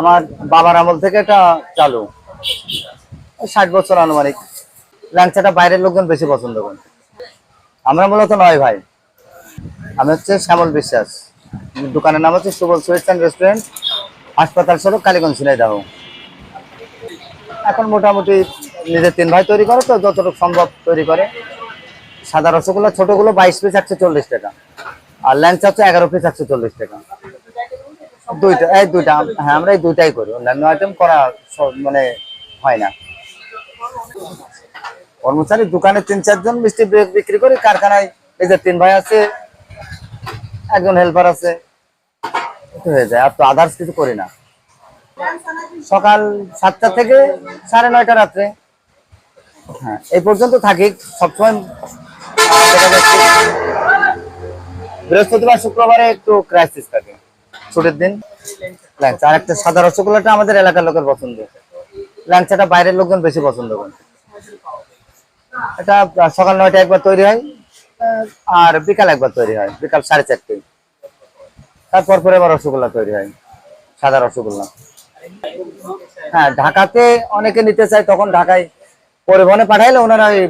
আমার বাবার আমল থেকে এটা চালু। ষাট বছর আনুমানিক। ল্যাংচাটা বাইরের লোকজন বেশি পছন্দ করে। আমরা মূলত নয় ভাই। আমি হচ্ছে শ্যামল বিশ্বাস। দোকানের নাম হচ্ছে সুবল সুইটস রেস্টুরেন্ট, হাসপাতাল সড়ক কালীগঞ্জ সিনাইদাহ এখন মোটামুটি নিজের তিন ভাই তৈরি করে তো, যতটুকু সম্ভব তৈরি করে। সাদা রসগোল্লা ছোটগুলো বাইশ পিস একশো চল্লিশ টাকা। আর ল্যাংচা হচ্ছে এগারো পিস একশো চল্লিশ টাকা। দুইটা, এই দুইটা হ্যাঁ আমরা এই দুইটাই করি। অন্যান্য আইটেম করা মানে হয় না। কর্মচারী দোকানে তিন, চারজন মিষ্টি বিক্রি করি, কারখানায় এই যে তিন ভাই আছে, একজন হেল্পার আছে হয়ে যায়। আর তো আদার্স কিছু করি না। সকাল সাতটা থেকে সাড়ে নয়টা রাত্রে হ্যাঁ এই পর্যন্ত থাকি। সবসময় বৃহস্পতিবার, শুক্রবারে একটু ক্রাইসিস থাকে। ছুটির দিন। ল্যাংচা আর একটা সাদা রসগোল্লাটা আমাদের এলাকার লোকের পছন্দ। ল্যাংচাটা বাইরের লোকজন বেশি পছন্দ করে। এটা সকাল নয়টা একবার তৈরি হয় আর বিকাল একবার তৈরি হয়, বিকাল সাড়ে চারটে তারপর পরে আবার রসগোল্লা তৈরি হয়, সাদা রসগোল্লা। হ্যাঁ ঢাকাতে অনেকে নিতে চায়, তখন ঢাকায় পরিবহনে পাঠাইলে ওনারা ওই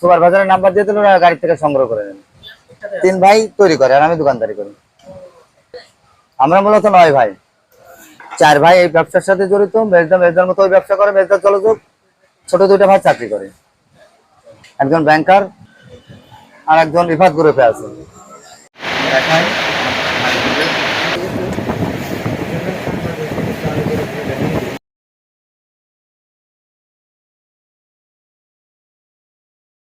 সুপার বাজারের নাম্বার দিয়ে দিলে ওনারা গাড়ি থেকে সংগ্রহ করে নেন। তিন ভাই তৈরি করে, আর আমি দোকানদারি করি। আমরা মূলত নয় ভাই। চার ভাই এই ব্যবসার সাথে জড়িত, মেজদা মেজদার মতো ওই ব্যবসা করে, মেজদার চলযোগ। ছোট দুইটা ভাই চাকরি করে। একজন ব্যাংকার আর একজন রিফাত গ্রুপে আছে। দেখাই